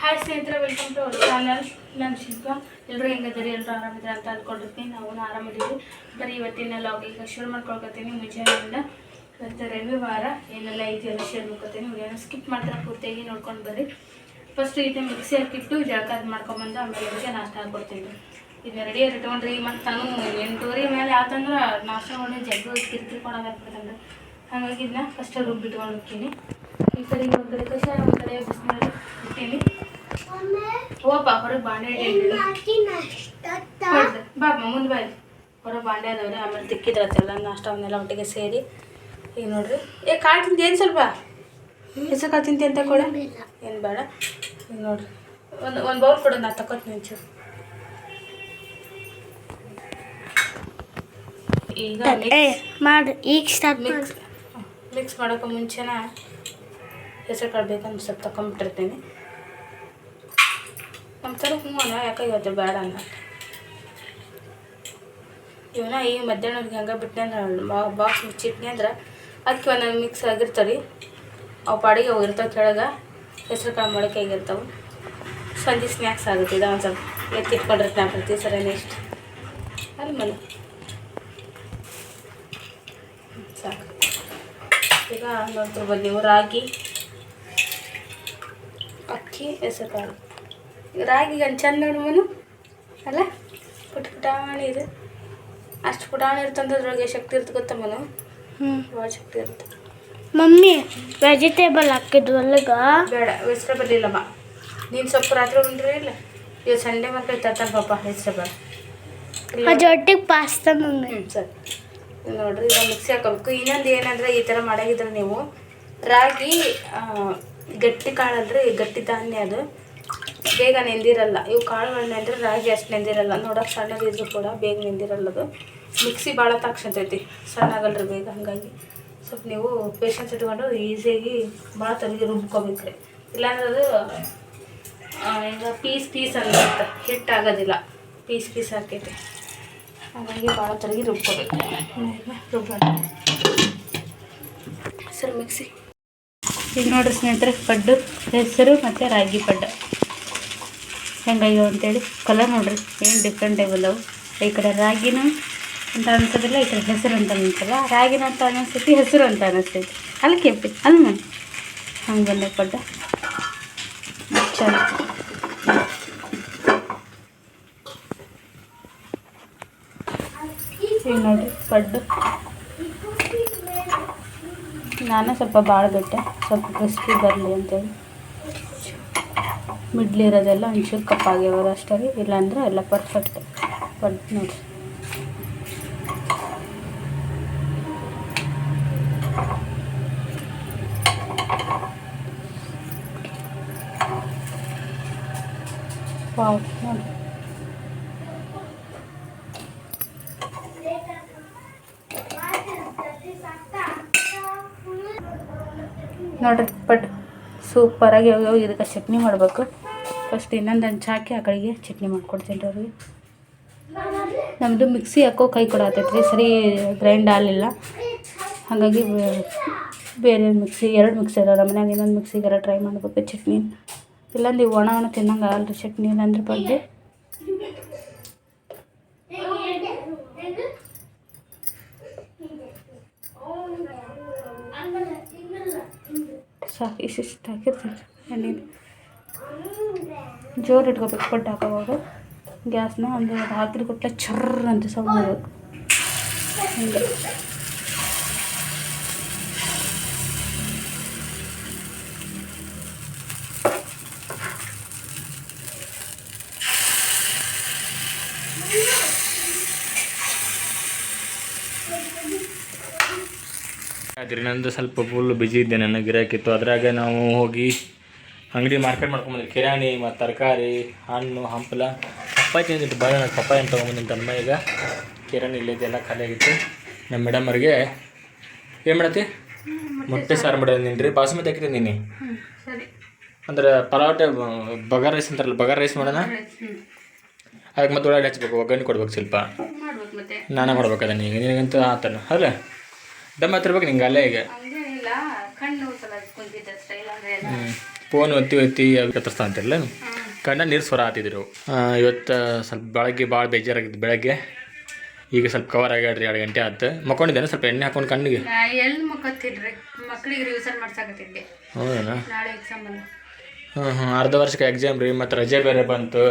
Hi ಸ್ನೇಹಿತರೆ welcome to our channel ನಾನು ಶಿಲ್ಪ. ಎಲ್ಲರೂ ಹೆಂಗದಿರಿ ಎಲ್ಲರೂ ಆರಾಮಿದ್ದಾರೆ ಅಂತ ಅಂದ್ಕೊಂಡಿರ್ತೀನಿ. ನಾವು ಆರಾಮಿದ್ದೀವಿ. ಬರೀ ಇವತ್ತಿನ ಲಾಗ್ ಈಗ ಶುರು ಮಾಡ್ಕೊಳ್ಕೊತೀನಿ. ಮುಂಜಾನೆಯಿಂದ ಇವತ್ತು ರವಿವಾರ. ಏನೆಲ್ಲ ಇದೆಯಲ್ಲ ಶೇರ್ ಮಾಡ್ಕೊತೀನಿ ಏನೋ ಸ್ಕಿಪ್ ಮಾಡ್ತಾರೆ ಪೂರ್ತಿಯಾಗಿ ನೋಡ್ಕೊಂಡು ಬರ್ರಿ. ಫಸ್ಟ್ ಇದನ್ನ ಮಿಕ್ಸಿ ಹಾಕಿಟ್ಟು ಜಳಕ ಮಾಡ್ಕೊಂಬಂದು ಆಮೇಲೆ ಇದಕ್ಕೆ ನಾಷ್ಟ ಹಾಕ್ಕೊಡ್ತೀನಿ ಇದನ್ನ ರೆಡಿಯಾಗಿ ಇಟ್ಕೊಂಡ್ರಿ ಮತ್ತು ತಾನು ಎಂಟೂವರೆ ಮೇಲೆ ಆತಂದ್ರೆ ನಾಷ್ಟ ಮಾಡಿ ಜಗ್ಗು ಕಿರಿಕಿರಿ ಹಾಗಾಗಿ ಇದನ್ನ ಫಸ್ಟ್ ರುಬ್ಬಿಟ್ಕೊಂಡು ಹೋಗ್ತೀನಿ ಈ ಕಡೆ ಒಂದು ಕಡೆ ಕಷಾಯ, ಒಂದು ಕಡೆ ಇಟ್ಟೀನಿ. ಹೋಗಪ್ಪ ಹೊರಗೆ ಬಾಂಡೆ ಬಾಬಾ ಬಾ ಮುಂದೆ ಬಾ ಹೊರಗೆ ಬಾಂಡೆ ಅದಾವ್ರಿ ಆಮೇಲೆ ತಿಕ್ಕಿದ್ರತ್ತೆಲ್ಲ ನಾಷ್ಟ ಅವನ್ನೆಲ್ಲ ಒಟ್ಟಿಗೆ ಸೇರಿ. ಈಗ ನೋಡ್ರಿ. ಏ ಕಾಳು ತಿಂತ ಏನು ಸ್ವಲ್ಪ? ಹೆಸರು ಕಾಳು ತಿಂತಿ ಅಂತ ಕೊಡ. ಏನು ಬೇಡ. ಈಗ ನೋಡ್ರಿ. ಒಂದು ಒಂದು ಬೌಲ್ ಕೊಡು ನಾ ತಕೋತೀನಿ ಒಂಚೂರು. ಈಗ ಮಾಡಿ. ಈಗ ಸ್ಟಾರ್ಟ್ ಮಿಕ್ಸ್ ಮಿಕ್ಸ್ ಮಾಡೋಕೆ ಮುಂಚೆನ ಹೆಸರು ಕಾಳು ಬೇಕಂದ್ರೆ ಸ್ವಲ್ಪ ತಗೊಂಬಿಟ್ಟಿರ್ತೀನಿ ನಮ್ಮ ಥರ ಹ್ಞೂ ಅನ್ನ ಯಾಕೆ ಇವತ್ತು ಬೇಡ ಅನ್ನ ಇವನ ಈ ಮಧ್ಯಾಹ್ನಕ್ಕೆ ಹಂಗೆ ಅಂದ್ರೆ ಬಾಕ್ಸ್ ಮುಚ್ಚಿಟ್ನಿ ಅಂದ್ರೆ ಅಕ್ಕಿ ಒಂದೊಂದು ಮಿಕ್ಸ್ ಆಗಿರ್ತಾವೆ ಅವು ಪಾಡಿಗೆ ಅವು ಇರ್ತಾವೆ ಕೆಳಗೆ ಹೆಸರು ಕಾಳು ಮೊಳಕೆ ಆಗಿರ್ತಾವೆ ಸಂಜೆ ಸ್ನ್ಯಾಕ್ಸ್ ಆಗುತ್ತೆ ಇದು ಒಂದು ಸ್ವಲ್ಪ ಎತ್ತಿಟ್ಕೊಂಡಿರ್ತೀನಿ ಪ್ರತಿ ಸರಿ ನೆಕ್ಸ್ಟ್ ಅಲ್ಲಿ ಮನೆ ಸಾಕು ಈಗ ನೋಡ್ತಿರ್ಬೋದು ನೀವು ರಾಗಿ ಅಕ್ಕಿ ಹೆಸರು ಕಾಳು ರಾಗಿ ಗಂಟು ಚಂದ ನೋಡು ಮನು ಅಲ್ಲ? ಪುಟ್ ಪುಟಾಣಿ ಇದು. ಅಷ್ಟು ಪುಟಾಣಿ ಅದ್ರೊಳಗೆ ಶಕ್ತಿ ಇರ್ತ ಗೊತ್ತಮ್ಮನು ಮನು ಹ್ಞೂ ಭಾಳ ಶಕ್ತಿ ಇರುತ್ತೆ. ಮಮ್ಮಿ ವೆಜಿಟೇಬಲ್ ಹಾಕಿದ್ವು ಅಲ್ಲಿಗ? ಬೇಡ ವೆಜಿಟೇಬಲ್ ಇಲ್ಲಮ್ಮ ನೀನು ಸೊಪ್ಪು ರಾತ್ರಿ ಉಂಡ್ರಿ ಇಲ್ಲ? ಇವತ್ತು ಸಂಡೇ ಮಕ್ಕಳು ತರ್ತಾರೆ ಪಾಪ ವೆಜಿಟೇಬಲ್ ಅದ್ರೊಟ್ಟಿಗೆ ಪಾಸ್ತಾ ಮಮ್ಮಿ. ಹ್ಞೂ ಸರಿ. ನೋಡ್ರಿ ಇವಾಗ ಮಿಕ್ಸಿ ಹಾಕೋಬೇಕು. ಇನ್ನೊಂದು ಏನಂದ್ರೆ ಈ ಥರ ಮಾಡಾಗಿದ್ರೆ ನೀವು ರಾಗಿ ಗಟ್ಟಿ ಕಾಳಲ್ರಿ ಗಟ್ಟಿ ಧಾನ್ಯ ಅದು. ಬೇಗ ನೆಂದಿರಲ್ಲ. ಇವು ಕಾಳುಗಳು ನೆಂದ್ರೆ ರಾಗಿ ಅಷ್ಟು ನೆಂದಿರಲ್ಲ. ನೋಡೋಕೆ ಸಣ್ಣದಿದ್ರು ಕೂಡ ಬೇಗ ನೆಂದಿರಲ್ಲ ಅದು. ಮಿಕ್ಸಿ ಭಾಳ ತಕ್ಷಂತೈತಿ ಸಣ್ಣ ಆಗಲ್ರಿ ಬೇಗ, ಹಾಗಾಗಿ. ಸ್ವಲ್ಪ ನೀವು ಪೇಷನ್ಸ್ ಇಟ್ಕೊಂಡು ಈಸಿಯಾಗಿ ಭಾಳ ತಲೆಗೆ ರುಬ್ಕೋಬೇಕ್ರಿ. ಇಲ್ಲಾಂದ್ರೆ ಅದು ಈಗ ಪೀಸ್ ಪೀಸ್ ಅನ್ನತ್ತೆ. ಹಿಟ್ಟು ಆಗೋದಿಲ್ಲ ಪೀಸ್ ಪೀಸ್ ಹಾಕೈತಿ ಹಾಗಾಗಿ ಭಾಳ ತಲೆಗೆ ರುಬ್ಕೋಬೇಕು. ರುಬ್ಬೋಣ. Sir, mixie. ಈಗ ನೋಡ್ರಿ ಸ್ನೇಹಿತರೆ, ಪಡ್ಡು, ಹೆಸರು ಮತ್ತು ರಾಗಿ ಪಡ್ಡು. ಹೆಂಗಾಗ್ಯಾವ ಅಂತೇಳಿ ಕಲರ್ ನೋಡ್ರಿ, ಏನು ಡಿಫ್ರೆಂಟ್ ಬಂದವು ಈ ಕಡೆ ರಾಗಿನೂ ಅಂತ ಅನ್ಸೋದಿಲ್ಲ, ಈ ಕಡೆ ಹೆಸರು ಅಂತ ಅನ್ಸಲ್ಲ ರಾಗಿನ ಅಂತ ಅನಿಸ್ತೈತಿ ಹೆಸರು ಅಂತ ಅನಿಸ್ತೈತಿ ಅಲ್ಲಿ ಕೆಂಪಿ ಅಲ್ಲಿ ಮನೆ ಹಂಗೆ ಬಂದ ಪಡ್ಡು ಚಲೋ ಈಗ ನೋಡಿರಿ, ಪಡ್ಡು. ನಾನು ಸ್ವಲ್ಪ ಭಾಳ ಬಿಟ್ಟೆ, ಸ್ವಲ್ಪ ಕ್ರಿಸ್ಪಿ ಬರಲಿ ಅಂತೇಳಿ. ಮಿಡ್ಲಿರೋದೆಲ್ಲ ಒಂಚೂರು ಕಪ್ಪಾಗ್ಯಾವ ಅಷ್ಟೇ ಇಲ್ಲಾಂದ್ರೆ ಎಲ್ಲ ಪರ್ಫೆಕ್ಟ್ ಬಟ್ ನೋಡ್ರಿ ವಾವ್ ನೋಡ್ರಿ ನೋಡ್ರಿ ಪಡ್ ಸೂಪರಾಗಿ ಯಾವ್ಯಾವ ಇದಕ್ಕೆ ಚಟ್ನಿ ಮಾಡಬೇಕು. ಫಸ್ಟ್ ಇನ್ನೊಂದು ಹಂಚ್ ಹಾಕಿ ಆ ಕಡೆಗೆ ಚಟ್ನಿ ಮಾಡ್ಕೊಡ್ತೀನಿ ರೀ ಅವ್ರಿಗೆ ನಮ್ಮದು ಮಿಕ್ಸಿ ಹಾಕೋ ಕೈ ಕೊಡತ್ತೈತ್ರಿ ಸರಿ ಗ್ರೈಂಡ್ ಆಗಲಿಲ್ಲ. ಹಾಗಾಗಿ ಬೇರೆ ಮಿಕ್ಸಿ ಎರಡು ಮಿಕ್ಸಿ ನಮ್ಮ ಮನ್ಯಾಗ, ಇನ್ನೊಂದು ಮಿಕ್ಸಿಗಾರ ಟ್ರೈ ಮಾಡ್ಬೇಕು ಚಟ್ನಿ. ಇಲ್ಲಾಂದ್ರೆ ಒಣ ಒಣ ತಿನ್ನಂಗೆ ಆಗಲ್ರಿ ಚಟ್ನಿ, ಇಲ್ಲಾಂದ್ರೆ ಬಗ್ಗೆ ಸಾಕು ಇಷ್ಟಿಷ್ಟು ಹಾಕಿರ್ತೀನಿ ಎಣ್ಣೆ ಜೋರು ಇಟ್ಕೋಬೇಕು ಪಡ್ಡು ಹಾಕೋವಾಗ ಗ್ಯಾಸ್ನ ಒಂದು ಅದು ಹಾಕಿದ ಕೊಟ್ಟಲೆ ಚರ್ರ ಅಂತ ಸೌಂಡ್ ಮಾಡಬೇಕು ಹಂಗೆ ಆದ್ರಿ ನಂದು ಸ್ವಲ್ಪ ಫುಲ್ ಬಿಜಿ ಇದ್ದೆ ನನ್ನ ಗಿರಾಕಿತ್ತು. ಅದ್ರಾಗ ನಾವು ಹೋಗಿ ಅಂಗಡಿ ಮಾರ್ಕೆಟ್ ಮಾಡ್ಕೊಂಬಂದ್ರಿ ಕಿರಾಣಿ ಮತ್ತು ತರಕಾರಿ ಹಣ್ಣು ಹಂಪಲ. ಪಪ್ಪಾಯಿ ತಿಂದಿಟ್ಟು ಭಾಳ ನಾನು ಪಪ್ಪಾಯಿ ಅಂತ ತೊಗೊಂಬಂದಿನಿ ತಮ್ಮ ಈಗ. ಕಿರಾಣಿ ಇಲ್ಲಿದ್ದೆಲ್ಲ ಖಾಲಿ ಆಗಿತ್ತು. ನಮ್ಮ ಮೇಡಮ್ ಅವ್ರಿಗೆ ಏನು ಮಾಡತ್ತಿ? ಮೊಟ್ಟೆ ಸಾರು ಮಾಡಿದ್ದೀನಿ ರೀ. ಬಾಸುಮತಿ ಹಾಕಿದ್ದೀನಿ ನೀನು. ಅಂದ್ರೆ ಪಲಾವಟೆ ಬಗಾರ್ ರೈಸ್ ಅಂತಾರಲ್ಲ ಬಗಾರ್ ರೈಸ್ ಮಾಡೋಣ? ಅದಕ್ಕೆ ಮತ್ತೆ ಒಳಗಡೆ ಹಚ್ಬೇಕು ಒಗ್ಗರಣೆ ಕೊಡ್ಬೇಕು ಸ್ವಲ್ಪ. ನಾನೇ ಮಾಡ್ಬೇಕು ಅದನ್ನ ಈಗ ನಿನಗಂತೂ ಆತನ ಅಲ್ಲ? ದಮ್ ಹತ್ತಿರ್ಬೇಕು ನಿಂಗೆ ಅಲ್ಲೇ ಈಗ. ಫೋನ್ ಒತ್ತಿ ಒತ್ತಿ ಕತ್ತರಿಸ್ತಾ ಅಂತಿರಲ್ಲ ಕಣ್ಣ ನೀರು ಸ್ವರ ಆತಿದ್ರು ಇವತ್ತು ಸ್ವಲ್ಪ ಬೆಳಗ್ಗೆ ಭಾಳ ಬೇಜಾರಾಗಿತ್ತು ಬೆಳಗ್ಗೆ. ಈಗ ಸ್ವಲ್ಪ ಕವರ್ ಆಗ್ಯಾಡ್ರಿ ಎರಡು ಗಂಟೆ ಆಯ್ತು ಮಕ್ಕೊಂಡಿದ್ದೇನೆ ಸ್ವಲ್ಪ ಎಣ್ಣೆ ಹಾಕೊಂಡು ಕಣ್ಣಿಗೆ. ಎಲ್ಲಿ ಮಕ್ಕತ್ತಿಲ್ರಿ ಮಕ್ಕಳಿಗೆ ರಿವಿಸನ್ ಮಾಡ್ಸಾಕತ್ತಿದ್ದೆ ಹೌದೇನಾ? ನಾಳೆ ಎಕ್ಸಾಮ್ ಅಲ್ಲ ಹ್ಞೂ ಹ್ಞೂ ಅರ್ಧ ವರ್ಷಕ್ಕೆ ಎಕ್ಸಾಮ್ ರೀ ಮತ್ತು ರಜೆ ಬೇರೆ ಬಂತು.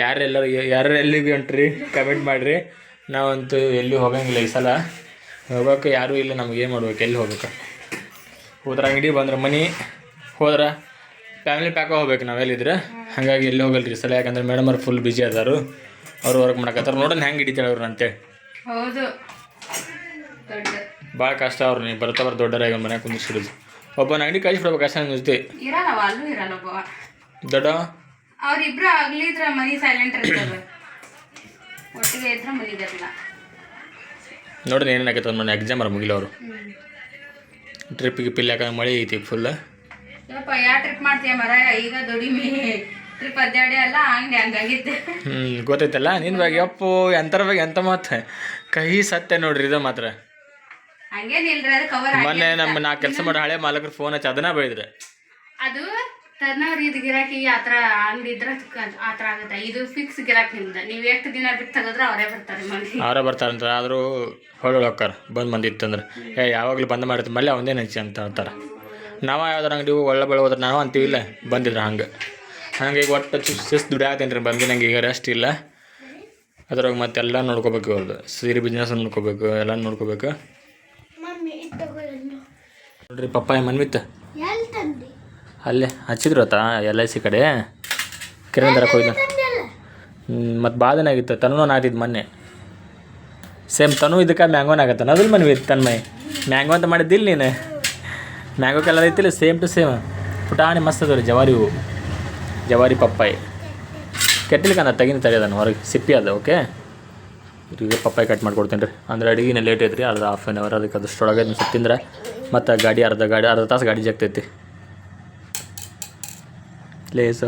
ಯಾರೆಲ್ಲರೂ ಯಾರು ಎಲ್ಲಿಗೆ ಹೊಂಟ್ರಿ? ಕಮೆಂಟ್ ಮಾಡಿರಿ. ನಾವಂತೂ ಎಲ್ಲಿ ಹೋಗಂಗಿಲ್ಲ ಈ ಸಲ. ಹೋಗೋಕೆ ಯಾರೂ ಇಲ್ಲ ನಮ್ಗೆ ಏನು ಮಾಡ್ಬೇಕು ಎಲ್ಲಿ ಹೋಗ್ಬೇಕು? ಹೋದ್ರೆ ಅಂಗಡಿ ಬಂದ್ರೆ ಮನಿ ಹೋದ್ರೆ ಫ್ಯಾಮಿಲಿ ಪ್ಯಾಕ ಹೋಗ್ಬೇಕು ನಾವೆಲ್ಲಿದ್ರೆ ಹಾಗಾಗಿ ಎಲ್ಲಿ ಹೋಗಲ್ರಿ ಸಲ? ಯಾಕಂದ್ರೆ ಮೇಡಮ್ ಅವ್ರು ಫುಲ್ ಬಿಜಿ ಅದಾರು. ಅವ್ರು ವರ್ಕ್ ಮಾಡಕತ್ತಾರ. ನೋಡೋಣ ಹೆಂಗೆ ಹಿಡಿತಾಳೆ ಅವ್ರು ಅಂತೇಳಿ. ಹೌದು. ಭಾಳ ಕಷ್ಟ ಅವ್ರು ನೀವು ಬರ್ತಾ ಬರ್ತಾ ದೊಡ್ಡರಾಗ ಮನ್ಯಾಗ ಕುಂದಿಸಿಡೋದು ಒಬ್ಬನ ಅಂಗಡಿ ಕಳಿಸ್ಬಿಡ್ಬೇಕು ಅಷ್ಟೇ ನನ್ನ ಜೊತೆ. ಇರಲ್ಲವ ಅಲ್ಲೂ ಇರಲ್ಲ ಒಬ್ಬ. ದೊಡ್ಡ? ಅವ್ರಿಬ್ರು ಆಗ್ಲಿದ್ರ ಮನಿ ಸೈಲೆಂಟ್ ಒಟ್ಟಿಗೆ ಇದ್ರ ಮನಿಗಿರಲ್ಲ ನೋಡ್ರಿ ಏನೇನಾಗೈತೆ ಒಂದು ಮನೆ ಎಕ್ಸಾಮ್ ಅವ್ರು ಮುಗಿಲವರು. ಅವರು ಗಿಪ್ ಪಿಲ್ ಯಾಕಂದ್ರೆ ಮಳೆ ಐತಿ ಫುಲ್ ಯಪ್ಪ ಯಾ ಟ್ರಿಪ್ ಮಾಡ್ತೀಯ ಮರ ಈಗ ದುಡಿಮೆ. ಟ್ರಿಪ್ ಅಡ್ಡಾಡಿ ಅಲ್ಲ ಅಂಗಡಿ ಹಂಗಾಗಿದ್ದೆ ಹ್ಞೂ ಗೊತ್ತೈತಲ್ಲ? ನಿನ್ನ ಬಗ್ಗೆ ಅಪ್ಪು ಎಂತರ ಬಗ್ಗೆ ಎಂತ ಮಾತು? ಕಹಿ ಸತ್ಯ ನೋಡ್ರಿ ಇದು ಮಾತ್ರ. ಹಂಗೇನಿಲ್ರಿ ಅದು ಕವರ್ ಮೊನ್ನೆ ನಮ್ಮ ನಾ ಕೆಲಸ ಮಾಡೋ ಹಳೆ ಮಾಲಕರು ಫೋನ್ ಹಚ್ಚಿ ಅದನ್ನ ಬೈದ್ರೆ. ಅದು ಟರ್ನವರ್ ಇದು ಗಿರಾಕಿ ಆ ಥರ ಅಂಗಡಿ ಇದ್ರೆ ಆ ಥರ ಆಗುತ್ತೆ. ಇದು ಫಿಕ್ಸ್ ಗಿರಾಕಿ ನಿಮ್ದು. ನೀವು ಎಷ್ಟು ದಿನ ಬಿಟ್ಟು ತೆಗೆದ್ರೆ ಅವರೇ ಬರ್ತಾರೆ ಮನೆ ಅವರೇ ಬರ್ತಾರಂತ ಆದರೂ ಹೊಳ್ಳಿ ಬಂದ್ ಬಂದು ಬಂದಿತ್ತಂದ್ರೆ ಏ ಯಾವಾಗಲೂ ಬಂದ್ ಮಾಡಿದ ಮೇಲೆ ಅವನೇ ನೆಂಚಿ ಅಂತ ಅಂತಾರೆ. ನಾವು ಯಾವ್ದಾರ ಅಂಗಡಿ ಒಳ್ಳೆ ಬೆಳೆ ಹೋದ್ರೆ ನಾವು ಅಂತೀವಿಲ್ಲ ಬಂದಿದ್ರೆ ಹಂಗೆ. ಹಂಗೆ ಈಗ ಒಟ್ಟು ಚು- ಶಿಸ್ತು ದುಡಿಯಾತೀನಿ ರೀ ಬಂದು ನಂಗೆ ಈಗ ರೆಸ್ಟ್ ಇಲ್ಲ. ಅದ್ರಾಗ ಮತ್ತೆಲ್ಲ ನೋಡ್ಕೋಬೇಕು ಅವ್ರದ್ದು ಸೀರೆ ಬಿಸ್ನೆಸ್ ನೋಡ್ಕೋಬೇಕು ಎಲ್ಲ ನೋಡ್ಕೋಬೇಕು. ನೋಡ್ರಿ ಪಪ್ಪಾಯ ಮನ್ವಿತ್. ಎಲ್ಲಿ ತಂದಿ ಅಲ್ಲೇ, ಹಚ್ಚಿದ್ರು ಆತ ಎಲ್ ಐ ಸಿ ಕಡೆ. ಕಿರಣ್ ದರಕ್ಕೆ ಹೋಗಿದ್ದ. ಮತ್ತು ದಿನ ಆಗಿತ್ತು ತನೂ ಆಗಿದ್ದು ಮೊನ್ನೆ. ಸೇಮ್ ತನು ಇದಕ್ಕೆ ಮ್ಯಾಂಗೋನ್ ಆಗತ್ತಾನ ನದಲ್ ಮನ್ವಿ ತನ್ಮಯ್. ಮ್ಯಾಂಗೋ ಅಂತ ಮಾಡಿದ್ದಿಲ್ಲ ನೀನು? ಮ್ಯಾಂಗೋ ಕಲರ್ ಐತಿಲ್ಲ ಸೇಮ್ ಟು ಸೇಮ್ ಪುಟಾಣಿ ಮಸ್ತ್ ಅದ ರೀ ಜವಾರಿ ಹೂವು ಜವಾರಿ ಪಪ್ಪಾಯಿ. ಕೆಟ್ಟಿಲ್ಕಂದ ತೆಗಿನ ತೆಗೆದಾನ ಹೊರಗೆ, ಸಿಪ್ಪಿ ಅದ, ಓಕೆ? ಇವ್ರಿಗೆ ಪಪ್ಪಾಯಿ ಕಟ್ ಮಾಡ್ಕೊಡ್ತೀನಿ ರೀ. ಅಂದ್ರೆ ಅಡುಗೆನೇ ಲೇಟ್ ಐತ್ರಿ, ಅರ್ಧ ಹಾಫ್ ಆನ್ ಅವರ್ ಅದಕ್ಕೆ ಅದಷ್ಟೊಳಗೆ ಸ್ವಲ್ಪ ತಿಂದ್ರೆ. ಮತ್ತು ಗಾಡಿ ಅರ್ಧ ಗಾಡಿ, ಅರ್ಧ ತಾಸು ಗಾಡಿ ಜಾಗ್ತೈತಿ. ಲೇಸ್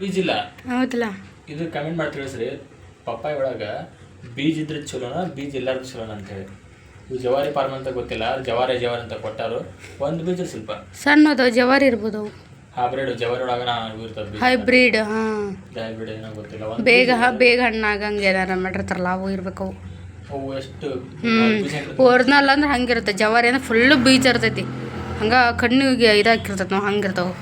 ಬೀಜ ಇಲ್ಲ? ಹೌದಲ್ಲ. ಇದು ಕಮೆಂಟ್ ಮಾಡಿ ತಿಳಿಸ್ರಿ ಪಪ್ಪಾಯ ಒಳಗ ಬೀಜ ಇದ್ರೆ ಚಲೋನ ಬೀಜ ಇಲ್ಲಾರ್ದು ಚಲೋನ ಅಂತೇಳಿ ಇವು ಜವಾರಿ ಫಾರ್ಮ್ ಅಂತ ಗೊತ್ತಿಲ್ಲ ಜವಾರಿ ಜವಾರಿ ಅಂತ ಕೊಟ್ಟಾರು. ಒಂದು ಬೀಜ ಸ್ವಲ್ಪ. ಸಣ್ಣದು ಜವಾರಿ ಇರ್ಬೋದು. ಅವು ಹೈಬ್ರಿಡ್ ಜವಾರಿ ಒಳಗೆ ನಾವು ಇರ್ತದೆ ಬೀಜ. ಹೈಬ್ರಿಡ್ ಹಾಂ. ಹೈಬ್ರಿಡ್ ಏನೋ ಗೊತ್ತಿಲ್ಲ ಒಂದು ಬೇಗ ಬೇಗ ಹಣ್ಣಾಗಂಗೆ ಏನಾರ ಮಾಡಿರ್ತಾರಲ್ಲ ಅವು ಇರ್ಬೇಕು. ಅವು ಅವು ಎಷ್ಟು ಹ್ಞೂ ಒರಿಜಿನಲ್ ಅಂದ್ರೆ ಹಂಗಿರುತ್ತೆ. ಜವಾರಿ ಅಂದ್ರೆ ಫುಲ್ಲು ಬೀಜ ಇರ್ತೈತಿ. ಹಂಗೆ ಕಣ್ಣಿಗೆ ಇದಾಕಿರ್ತೈತೆ ನಾವು ಹಂಗಿರ್ತಾವೆ.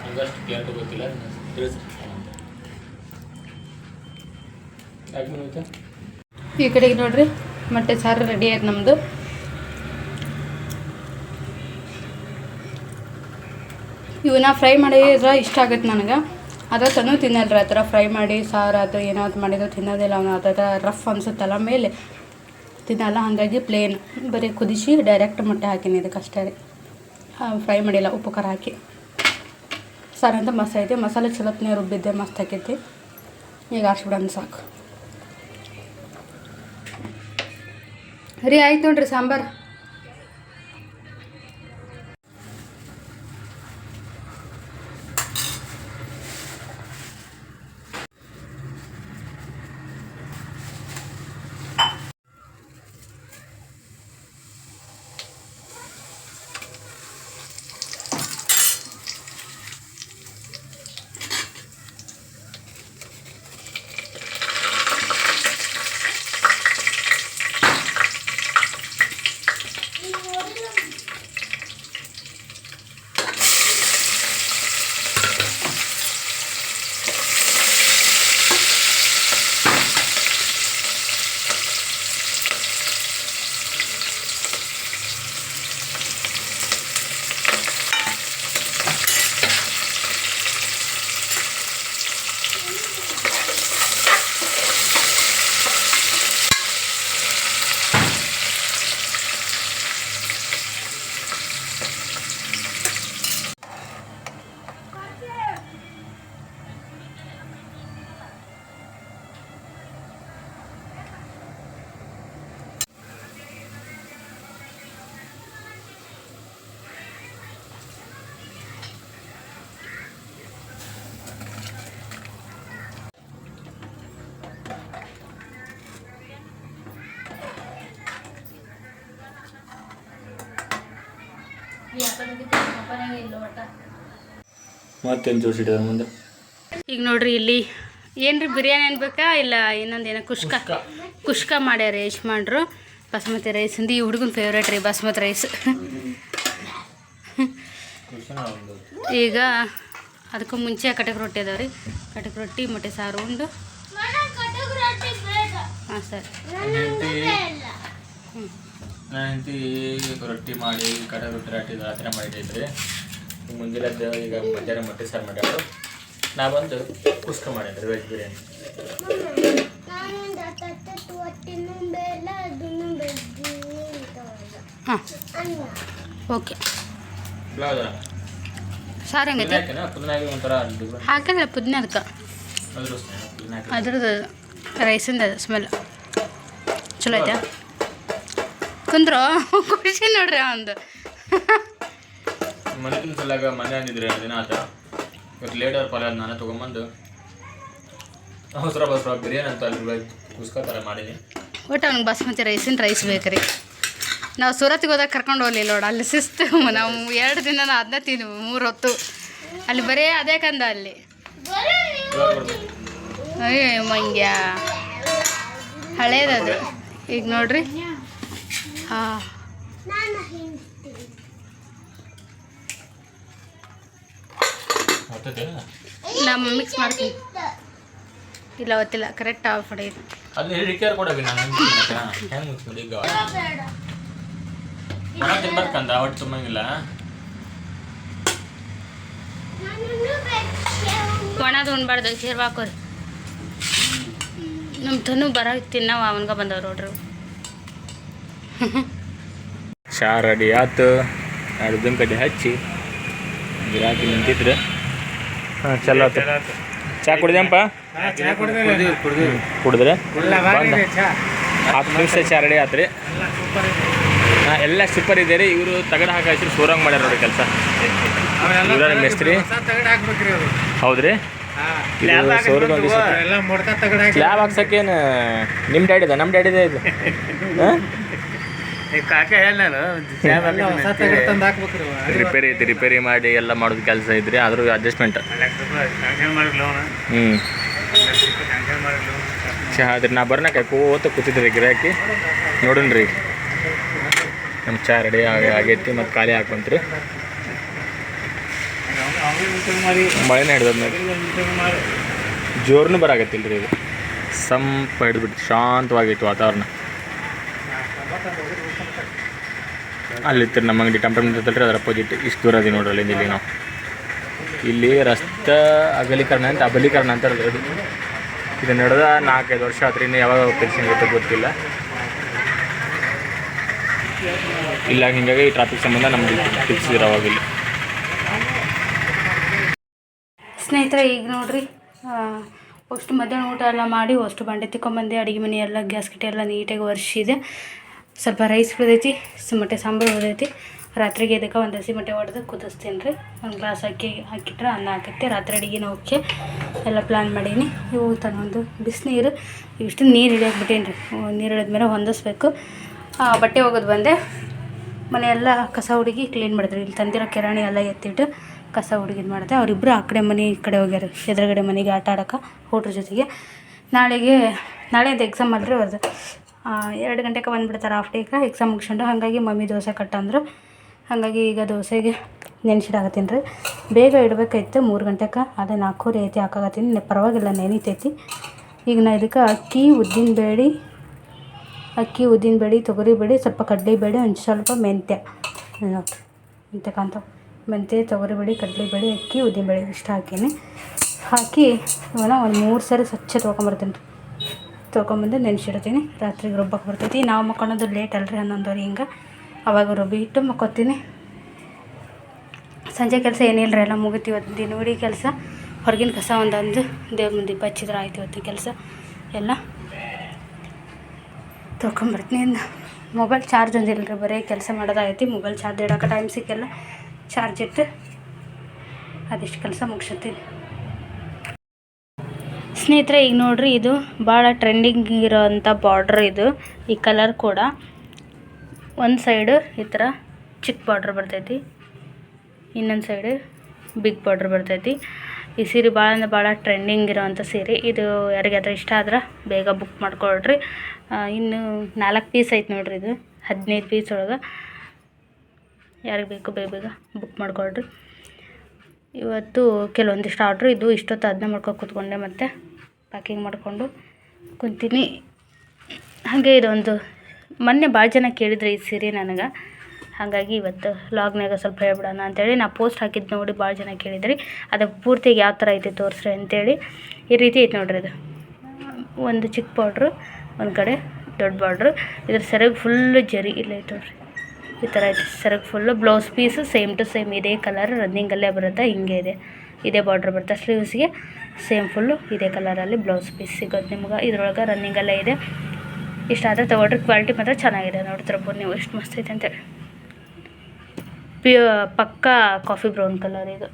ಈ ಕಡೆಗೆ ನೋಡ್ರಿ ಮೊಟ್ಟೆ ಸಾರು ರೆಡಿ ಆಯ್ತು ನಮ್ಮದು ಇವನ್ನ ಫ್ರೈ ಮಾಡಿದ್ರೆ ಇಷ್ಟ ಆಗುತ್ತೆ ನನಗೆ. ಅದ ತನೂ ತಿನ್ನಲ್ರಿ ಆ ಥರ ಫ್ರೈ ಮಾಡಿ ಸಾರು ಅದು ಏನಾದ್ರು ಮಾಡಿದ್ರು ತಿನ್ನೋದಿಲ್ಲ ಅವನು ಥರ ರಫ್ ಅನ್ಸುತ್ತಲ್ಲ ಮೇಲೆ ತಿನ್ನಲ್ಲ ಹಾಗಾಗಿ ಪ್ಲೇನ್ ಬರೀ ಕುದಿಸಿ ಡೈರೆಕ್ಟ್ ಮೊಟ್ಟೆ ಹಾಕಿನಿ ಇದಕ್ಕೆ ಅಷ್ಟೇ ರೀ. ಫ್ರೈ ಮಾಡಿಲ್ಲ ಉಪ್ಪು ಖಾರ ಹಾಕಿ. ಸಾರು ಅಂತ ಮಸ್ತ್ ಐತೆ, ಮಸಾಲೆ ಚಲೋತ್ನೇ ರುಬ್ಬಿದ್ದೆ, ಮಸ್ತ್ ಆಕೈತಿ. ಈಗ ಆರ್ಸ್ಬಿಡೋಣ ಸಾಕು. ರೀ, ಆಯ್ತು ನೋಡ್ರಿ ಸಾಂಬಾರು. ಮತ್ತೇನು ಮುಂದೆ? ಈಗ ನೋಡ್ರಿ ಇಲ್ಲಿ ಏನ್ರಿ ಬಿರಿಯಾನಿ ಅನ್ಬೇಕಾ ಇಲ್ಲ ಇನ್ನೊಂದು ಏನೋ ಕುಷ್ಕ? ಕುಷ್ಕ. ಮಾಡ್ಯಾರ ಮಾಡ್ರು ಬಾಸ್ಮತಿ ರೈಸ್ ಅಂದು ಈ ಹುಡುಗನ ಫೇವ್ರೇಟ್ ರೀ ಬಾಸ್ಮತಿ ರೈಸ್ ಈಗ ಅದಕ್ಕೂ ಮುಂಚೆ ಕಟಕ್ ರೊಟ್ಟಿ ಅದಾವ ರೀ. ಕಟಕ್ ರೊಟ್ಟಿ ಮೊಟ್ಟೆ ಸಾರು ಉಂಡು. ಹಾಂ ಸರ್. ನಾನು ಹೆಂಡತಿ ರೊಟ್ಟಿ ಮಾಡಿ ಕಡೆ ರೊಟ್ಟಿ ರಾಟಿ ರಾತ್ರಿ ಮಾಡಿದ್ರಿ ಮುಂಜಾನೆ ಎದ್ದು ಈಗ ಮಧ್ಯಾಹ್ನ ಮೊಟ್ಟೆ ಸಾರು ಮಾಡ್ಯಾರು ನಾ ಬಂದು ಕುಸ್ಕ ಮಾಡಿದ್ರಿ ವೆಜ್ ಬಿರಿಯಾನಿ. ಓಕೆ. ಸಾರು ಹೆಂಗೈತೆ? ಹಾಕಿದ್ರೆ ಪುದೀನ ಅದಕ್ಕೆ ಅದ್ರದ್ದು ರೈಸಿಂದ ಸ್ಮೆಲ್ ಚಲೋ ಐತಾ? ಕುಂದ್ರು? ಖುಷಿ ನೋಡ್ರಿ ಒಂದು ಮನೆ ಸಲಗ ಮನೆ ಅಂದಿದ್ರೆ ದಿನ ಆತ. ಇವತ್ತು ಲೇಟ್ ಅವ್ರ ಪಲಾವ್ ನಾನು ತೊಗೊಂಬಂದು. ಹೊಸರ ಬಸರ ಬಿರಿಯಾನಿ ಅಂತ ಅಲ್ಲಿ ಕುಸ್ಕೋತಾರೆ ಮಾಡೀನಿ. ಒಟ್ಟು ಅವ್ನಿಗೆ ಬಾಸ್ಮತಿ ರೈಸಿನ ರೈಸ್ ಬೇಕ್ರಿ. ನಾವು ಸೂರತ್ಗೆ ಹೋದಾಗ ಕರ್ಕೊಂಡು ಹೋಗ್ಲಿಲ್ಲ ನೋಡಿ ಅಲ್ಲಿ ಶಿಸ್ತು. ನಾವು ಎರಡು ದಿನ ಅದನ್ನ ತಿಂದ್ವಿ ಮೂರು ಹೊತ್ತು. ಅಲ್ಲಿ ಬರೀ ಅದೇ ಕಂದ ಅಲ್ಲಿ. ಅಯ್ಯೋ ಮಂಗ್ಯ. ಹಳೇದದು. ಈಗ ನೋಡ್ರಿ. ಹಾಂ ನಾನು ಹಿಂಡ್ತೀನಿ ಹತ್ತೈತೆ ನಮ್ಮ ಮಿಕ್ಸ್ ಮಾಡ್ತೀನಿ ಇಲ್ಲ ಗೊತ್ತಿಲ್ಲ ಕರೆಕ್ಟ್ ಆಫ್ ಹೊಡೆಯಿತು ಅದನ್ನ ಹಿಡಿಕ್ಯಾರ ಕೊಡವಿ ನಾನು ಹೆಂಗೆ ಮುಗಿಸ್ಬೋದು ಈಗ ಬೇಡ ಒಣ ತಿನ್ಬಾರ್ಕಂದ ಒಟ್ಟು ತುಂಬಂಗಿಲ್ಲ ನಾನು ಬೇಕು ಒಣದು ಉಣ್ಬಾರ್ದು ಸೇರ್ವಾಕೋರಿ ನಮ್ಮ ತನು ಬರ ತಿನ್ನವ ಅವನ್ಗ ಬಂದವ್ರು ನೋಡ್ರಿ ಚಾ ರೆಡಿ ಆತು ಎರಡು ದಿನ ಕಡ್ಡಿ ಹಚ್ಚಿ ಗಿರಾಕಿ ನಿಂತಿದ್ರೆ ಹಾಂ ಚಲೋ ಆತು ಚಾ ಕುಡ್ದೇಂಪ ಕುಡಿದ್ರೆ ಹತ್ತು ನಿಮಿಷ ಚಾ ರೆಡಿ ಆತ್ರಿ ಹಾಂ ಎಲ್ಲ ಸೂಪರ್ ಇದೆ ರೀ ಇವರು ತಗಡ ಹಾಕಿ ಸೂರಂಗ್ ಮಾಡ್ಯಾರ ನೋಡಿ ಕೆಲಸ ಇವ್ರ ಮೇಸ್ತ್ರಿ ಹೌದ್ರಿ ಸ್ಲ್ಯಾಬ್ ಹಾಕ್ಸಕ್ಕೇನು ನಿಮ್ಮ ಡ್ಯಾಡಿದ ನಮ್ಮ ಡ್ಯಾಡಿದೆ ಇದು ಹಾಂ ರಿಪೇರಿ ಐತಿ ರಿಪೇರಿ ಮಾಡಿ ಎಲ್ಲ ಮಾಡೋದು ಕೆಲಸ ಐತ್ರಿ ಆದ್ರೂ ಅಡ್ಜಸ್ಟ್ಮೆಂಟ್ ಹ್ಞೂ ಚಹಾ ಆದ್ರೆ ನಾ ಬರ್ನಾಕ ಕೂತ ಕೂತಿದ್ರಿ ಗಿರಾಕಿ. ನೋಡೋಣ್ರಿ ನಮ್ಮ ಚಹಾ ರೆಡಿ ಆಗೈತಿ ಮತ್ತು ಖಾಲಿ ಹಾಕೊಂತ್ರಿ ಮಳೆನೇ ಹಿಡ್ದದ ಜೋರ್ನು ಬರಾಗತ್ತಿಲ್ರಿ ರೀ ಇದು. ಸಂಪ ಹಿಡಿದ್ಬಿಟ್ಟು ಶಾಂತವಾಗಿತ್ತು ವಾತಾವರಣ. ಅಲ್ಲಿತ್ತು ನಮ್ಮ ಅಂಗಡಿ ಟಂಪರ್ ಟಮ್ ಅದರ ಅಪೋಸಿಟ್ ಇಷ್ಟು ದೂರ ಅದಿ ನೋಡ್ರಿ ಇಲ್ಲಿ ನಾವು. ಇಲ್ಲಿ ರಸ್ತೆ ಅಗಲೀಕರಣ ಅಂತ, ಅಬಲೀಕರಣ ಅಂತ ಹೇಳಿದ್ರು ಇದು ನಡೆದ ನಾಲ್ಕೈದು ವರ್ಷ ಆದ್ರಿಂದ ಯಾವಾಗ ಕೆಲಸ ಗೊತ್ತಿಲ್ಲ. ಇಲ್ಲ, ಹಿಂಗಾಗಿ ಈ ಟ್ರಾಫಿಕ್ ಸಂಬಂಧ ನಮ್ಗೆ ಫಿಕ್ಸ್ ಇರೋವಾಗಿಲ್ಲ ಸ್ನೇಹಿತರೆ, ಈಗ ನೋಡ್ರಿ ಅಷ್ಟು ಮಧ್ಯಾಹ್ನ ಊಟ ಎಲ್ಲ ಮಾಡಿ, ಅಷ್ಟು ಬಂಡೆ ತಿಕ್ಕೊಂಬಂದೆ, ಅಡುಗೆ ಮನೆ ಎಲ್ಲ, ಗ್ಯಾಸ್ ಗಿಟ್ಟಿ ಎಲ್ಲ ನೀಟಾಗಿ ಒರೆಸಿದೆ. ಸ್ವಲ್ಪ ರೈಸ್ ಉಳಿದೈತಿ ಸಿಮಟೆ ಸಾಂಬಾರು ಉಳಿದೈತಿ ರಾತ್ರಿಗೆ ಇದಕ್ಕೆ ಒಂದು ಹಸಿ ಮೊಟ್ಟೆ ಹೊಡೆದು ಕುದಿಸ್ತೀನಿ ರೀ ಒಂದು ಗ್ಲಾಸ್ ಅಕ್ಕಿ ಹಾಕಿಟ್ರೆ ಅನ್ನ ಹಾಕೈತಿ ರಾತ್ರಿ ಅಡುಗೆನ ಓಕೆ. ಎಲ್ಲ ಪ್ಲ್ಯಾನ್ ಮಾಡೀನಿ. ಇವು ಒಂದು ಬಿಸಿನೀರು. ಇಷ್ಟು ನೀರು ಹಿಡಿಯೋಕೆ ಬಿಟ್ಟೇನಿ ರೀ ನೀರು ಹಿಡಿದ್ಮೇಲೆ ಹೊಂದಿಸ್ಬೇಕು. ಬಟ್ಟೆ ಹೋಗೋದು ಬಂದೆ. ಮನೆಯೆಲ್ಲ ಕಸ ಹುಡುಗಿ ಕ್ಲೀನ್ ಮಾಡಿದ್ರು. ಇಲ್ಲಿ ತಂದಿರೋ ಕಿರಾಣಿ ಎಲ್ಲ ಎತ್ತಿಟ್ಟು ಕಸ ಹುಡುಗಿದ್ ಮಾಡಿದೆ. ಅವರಿಬ್ಬರು ಆ ಕಡೆ ಮನೆ ಈ ಕಡೆ ಹೋಗ್ಯಾರ. ಎದುರುಗಡೆ ಮನೆಗೆ ಆಟ ಆಡೋಕೆ ಹುಡ್ರ ಜೊತೆಗೆ. ನಾಳೆಗೆ, ನಾಳೆದು ಎಕ್ಸಾಮ್ ಅಲ್ರಿ ಅವ್ರದ್ದು ಎರಡು ಗಂಟೆಗೆ ಬಂದುಬಿಡ್ತಾರೆ ಆಫ್ ಡೇಗೆ ಎಕ್ಸಾಮ್ ಮುಗಿಸ್ಕೊಂಡು. ಹಾಗಾಗಿ ಮಮ್ಮಿ ದೋಸೆ ಕಟ್ಟಂದ್ರು. ಹಾಗಾಗಿ ಈಗ ದೋಸೆಗೆ ನೆನ್ಸಿಡಾಕತ್ತೀನಿ ರೀ. ಬೇಗ ಇಡಬೇಕಾಯ್ತು, ಮೂರು ಗಂಟೆಗೆ ಅದೇ ನಾಲ್ಕೂವರೆ ಐತಿ ಹಾಕಾಗತ್ತೀನಿ ಪರವಾಗಿಲ್ಲ, ನೆನೀತೈತಿ. ಈಗ ನಾ ಇದಕ್ಕೆ ಅಕ್ಕಿ, ಉದ್ದಿನ ಬೇಳೆ ಅಕ್ಕಿ, ಉದ್ದಿನ ಬೇಳೆ ತೊಗರಿ ಬೇಳೆ ಸ್ವಲ್ಪ ಕಡಲೆ ಬೇಳೆ ಒಂದು ಸ್ವಲ್ಪ ಮೆಂತ್ಯ. ನೋಡಿ ಮೆಂತ್ಯ ಕಾಂತ ಮೆಂತ್ಯ, ತೊಗರಿ ಬೇಳೆ ಕಡಲೆ ಬೇಳೆ ಅಕ್ಕಿ, ಉದ್ದಿನ ಬೇಳೆ ಇಷ್ಟು ಹಾಕೀನಿ. ಹಾಕಿ ಇವನ್ನ ಒಂದು ಮೂರು ಸರಿ ಸ್ವಚ್ಛ ತೊಗೊಂಬರ್ತೀನಿ ರೀ. ತೊಳ್ಕೊಂಬಂದು ನೆನೆಸಿಡ್ತೀನಿ. ರಾತ್ರಿಗೆ ರುಬ್ಬಕ್ಕೆ ಬರ್ತೈತಿ. ನಾವು ಮಕ್ಕೊಳೋದು ಲೇಟ್ ಅಲ್ರಿ, ಹನ್ನೊಂದುವರೆ ಹಿಂಗೆ. ಅವಾಗ ರುಬ್ಬಿ ಇಟ್ಟು ಮಕ್ಕೋತೀನಿ. ಸಂಜೆ ಕೆಲಸ ಏನಿಲ್ಲ ರೀ ಎಲ್ಲ ಮುಗಿತು ಇವತ್ತು ದಿನವಿಡೀ ಕೆಲಸ. ಹೊರಗಿನ ಕಸ ಒಂದೊಂದು, ದೇವ್ರ ಮುಂದೆ ದೀಪ ಹಚ್ಚಿದ್ರೆ ಆಯ್ತು ಇವತ್ತು ಕೆಲಸ. ಎಲ್ಲ ತೊಳ್ಕೊಂಬರ್ತೀನಿ ಮೊಬೈಲ್ ಚಾರ್ಜ್ ಒಂದಿಲ್ಲ ರೀ ಬರೀ ಕೆಲಸ ಮಾಡೋದಾಗೈತಿ. ಮೊಬೈಲ್ ಚಾರ್ಜ್ ಇಡೋಕೆ ಟೈಮ್ ಸಿಕ್ಕಲ್ಲ. ಚಾರ್ಜ್ ಇಟ್ಟು ಅದಿಷ್ಟು ಕೆಲಸ ಮುಗಿಸ್ತೀನಿ ಸ್ನೇಹಿತರೆ, ಈಗ ನೋಡ್ರಿ, ಇದು ಭಾಳ ಟ್ರೆಂಡಿಂಗ್ ಇರೋವಂಥ ಬಾರ್ಡ್ರ್ ಇದು. ಈ ಕಲರ್ ಕೂಡ ಒಂದು ಸೈಡು ಈ ಥರ ಚಿಕ್ಕ ಬಾರ್ಡ್ರ್ ಬರ್ತೈತಿ, ಇನ್ನೊಂದು ಸೈಡ್ ಬಿಗ್ ಬಾರ್ಡ್ರ್ ಬರ್ತೈತಿ. ಈ ಸೀರೆ ಭಾಳ ಅಂದ್ರೆ ಭಾಳ ಟ್ರೆಂಡಿಂಗ್ ಇರೋವಂಥ ಸೀರೆ. ಇದು ಯಾರಿಗಾದ್ರೂ ಇಷ್ಟ ಆದ್ರೆ ಬೇಗ ಬುಕ್ ಮಾಡ್ಕೊಳ್ರಿ. ಇನ್ನು ನಾಲ್ಕು ಪೀಸ್ ಐತೆ ನೋಡ್ರಿ ಇದು, ಹದಿನೈದು ಪೀಸ್ ಒಳಗೆ. ಯಾರಿಗೆ ಬೇಕು ಬೇಗ ಬೇಗ ಬುಕ್ ಮಾಡ್ಕೊಳ್ರಿ. ಇವತ್ತು ಕೆಲವೊಂದಿಷ್ಟು ಆರ್ಡ್ರ್ ಇದು ಇಷ್ಟೊತ್ತು ಅದನ್ನ ಮಾಡ್ಕೊಂಡು ಕೂತ್ಕೊಂಡೆ ಮತ್ತು. ಪ್ಯಾಕಿಂಗ್ ಮಾಡಿಕೊಂಡು ಕುಂತೀನಿ. ಹಾಗೆ ಇದೊಂದು, ಮೊನ್ನೆ ಭಾಳ ಜನ ಕೇಳಿದ್ರು ಈ ಸೀರೆ ನನಗೆ. ಹಾಗಾಗಿ ಇವತ್ತು ಲಾಗ್ನಾಗ ಸ್ವಲ್ಪ ಹೇಳ್ಬಿಡೋಣ ಅಂತೇಳಿ. ನಾ ಪೋಸ್ಟ್ ಹಾಕಿದ್ದು ನೋಡಿ ಭಾಳ ಜನ ಕೇಳಿದ್ರಿ. ಅದು ಪೂರ್ತಿಗೆ ಯಾವ ಥರ ಐತೆ ತೋರಿಸ್ರಿ ಅಂತೇಳಿ. ಈ ರೀತಿ ಐತೆ ನೋಡ್ರಿ ಇದು. ಒಂದು ಚಿಕ್ಕ ಬಾರ್ಡ್ರು ಒಂದು ಕಡೆ ದೊಡ್ಡ ಬಾರ್ಡ್ರು ಇದ್ರ ಸೆರಗು ಫುಲ್ಲು ಜರಿ ಇಲ್ಲ ಐತೆ ನೋಡ್ರಿ. ಈ ಥರ ಐತೆ. ಸೆರಗು full blouse piece same to same ಇದೇ ಕಲರ್ ರನ್ನಿಂಗಲ್ಲೇ ಬರುತ್ತೆ, ಹಿಂಗೆ ಇದೆ. ಇದೇ ಬಾರ್ಡ್ರ್ ಬರುತ್ತೆ ಸ್ಲೀವ್ಸ್ಗೆ ಸೇಮ್ ಫುಲ್ಲು ಇದೇ ಕಲರಲ್ಲಿ ಬ್ಲೌಸ್ ಪೀಸ್ ಸಿಗೋದು ನಿಮ್ಗೆ. ಇದ್ರೊಳಗೆ ರನ್ನಿಂಗಲ್ಲೇ ಇದೆ. ಇಷ್ಟ ಆದರೆ ತೊಗೊಳ್ರಿ ಕ್ವಾಲಿಟಿ ಮಾತ್ರ ಚೆನ್ನಾಗಿದೆ. ನೋಡ್ತಿರ್ಬೋದು ನೀವು. ಎಷ್ಟು ಮಸ್ತ್ ಐತೆ ಅಂತೇಳಿ ಪ್ಯೂ ಪಕ್ಕಾ ಕಾಫಿ ಬ್ರೌನ್ ಕಲರ್ ಇದು.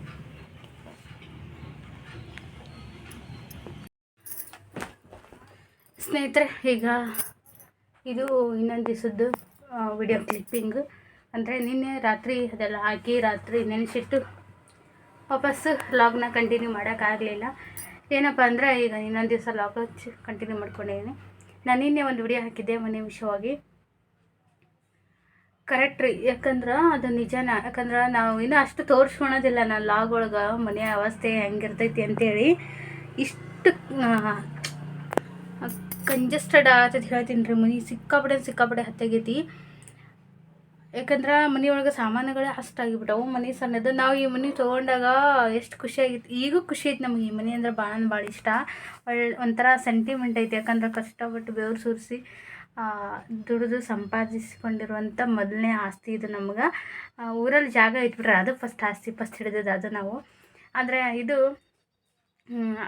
ಸ್ನೇಹಿತರೆ, ಈಗ ಇದು ಇನ್ನೊಂದು ದಿವಸದ್ದು ವಿಡಿಯೋ ಕ್ಲಿಪ್ಪಿಂಗ್ ಅಂದರೆ ನಿನ್ನೆ ರಾತ್ರಿ ಅದೆಲ್ಲ ಹಾಕಿ ರಾತ್ರಿ ನೆನೆಸಿಟ್ಟು ವಾಪಸ್ಸು ಲಾಗ್ನ ಕಂಟಿನ್ಯೂ ಮಾಡೋಕ್ಕಾಗಲಿಲ್ಲ. ಏನಪ್ಪ ಅಂದರೆ ಈಗ ಇನ್ನೊಂದು ದಿವಸ ಲಾಗ್ ಕಂಟಿನ್ಯೂ ಮಾಡ್ಕೊಂಡಿದ್ದೀನಿ ನಾನು ನಿನ್ನೆ ಒಂದು ವಿಡಿಯೋ ಹಾಕಿದ್ದೆ ಮನೆ ವಿಷಯವಾಗಿ ಕರೆಕ್ಟ್ ರೀ. ಯಾಕಂದ್ರೆ ಅದು ನಿಜನ. ಯಾಕಂದ್ರೆ ನಾವು ಇನ್ನೂ ಅಷ್ಟು ತೋರಿಸ್ಕೊಳೋದಿಲ್ಲ ನಾನು ಲಾಗ್ ಒಳಗೆ ಮನೆಯ ಅವಸ್ಥೆ ಹೆಂಗಿರ್ತೈತಿ ಅಂತೇಳಿ. ಇಷ್ಟು ಕಂಜಸ್ಟೆಡ್ ಆಗ್ತದೆ ಹೇಳ್ತೀನಿ ರೀ ಮನೆ. ಸಿಕ್ಕಾಪಡೆ ಸಿಕ್ಕಾಪಡೆ ಹತ್ತಾಗೈತಿ. ಯಾಕಂದ್ರೆ ಮನೆ ಒಳಗೆ ಸಾಮಾನುಗಳೇ ಅಷ್ಟಾಗಿಬಿಟ್ಟವು ಮನೆ ಸಣ್ಣದು. ನಾವು ಈ ಮನೆ ತೊಗೊಂಡಾಗ ಎಷ್ಟು ಖುಷಿ ಆಗಿತ್ತು ಈಗೂ ಖುಷಿ ಐತೆ ನಮಗೆ ಈ ಮನೆ ಅಂದ್ರೆ ಭಾಳ ಭಾಳ ಇಷ್ಟ. ಒಳ್ಳೆ ಒಂಥರ ಸೆಂಟಿಮೆಂಟ್ ಐತಿ ಯಾಕಂದ್ರೆ ಕಷ್ಟಪಟ್ಟು ಬೆವರು ಸುರಿಸಿ ದುಡಿದು ಸಂಪಾದಿಸಿಕೊಂಡಿರುವಂಥ ಮೊದಲನೇ ಆಸ್ತಿ ಇದು ನಮ್ಗೆ. ಊರಲ್ಲಿ ಜಾಗ ಇಟ್ಬಿಟ್ರೆ ಅದು ಫಸ್ಟ್ ಆಸ್ತಿ ಫಸ್ಟ್ ಹಿಡಿದದ್ದು ಅದು ನಾವು. ಆದರೆ ಇದು